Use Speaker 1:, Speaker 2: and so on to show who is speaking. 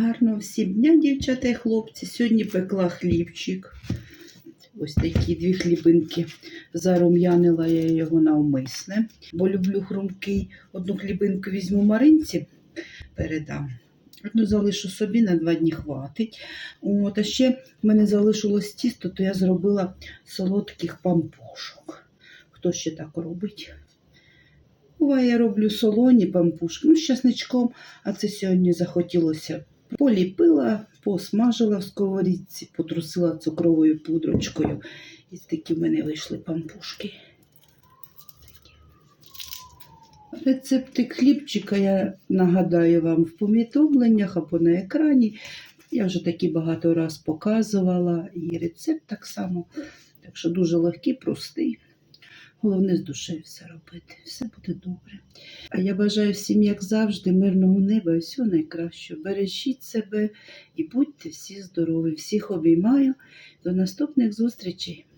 Speaker 1: Гарно всім дня, дівчата і хлопці. Сьогодні пекла хлібчик. Ось такі дві хлібинки. Зарум'янила я його навмисне, бо люблю хрумкий. Одну хлібинку візьму Маринці, передам. Одну залишу собі на два дні хватить. От, а ще в мене залишилось тісто, то я зробила солодких пампушок. Хто ще так робить? Буває, я роблю солоні пампушки, ну, з часничком, а це сьогодні захотілося. Поліпила, посмажила в сковорідці, потрусила цукровою пудрочкою. І такі в мене вийшли пампушки. Рецептик хлібчика я нагадаю вам в повідомленнях або на екрані. Я вже такі багато раз показувала, і рецепт так само. Так що дуже легкий, простий. Головне з душею все робити, все буде добре. А я бажаю всім, як завжди, мирного неба і всього найкращого. Бережіть себе і будьте всі здорові. Всіх обіймаю. До наступних зустрічей.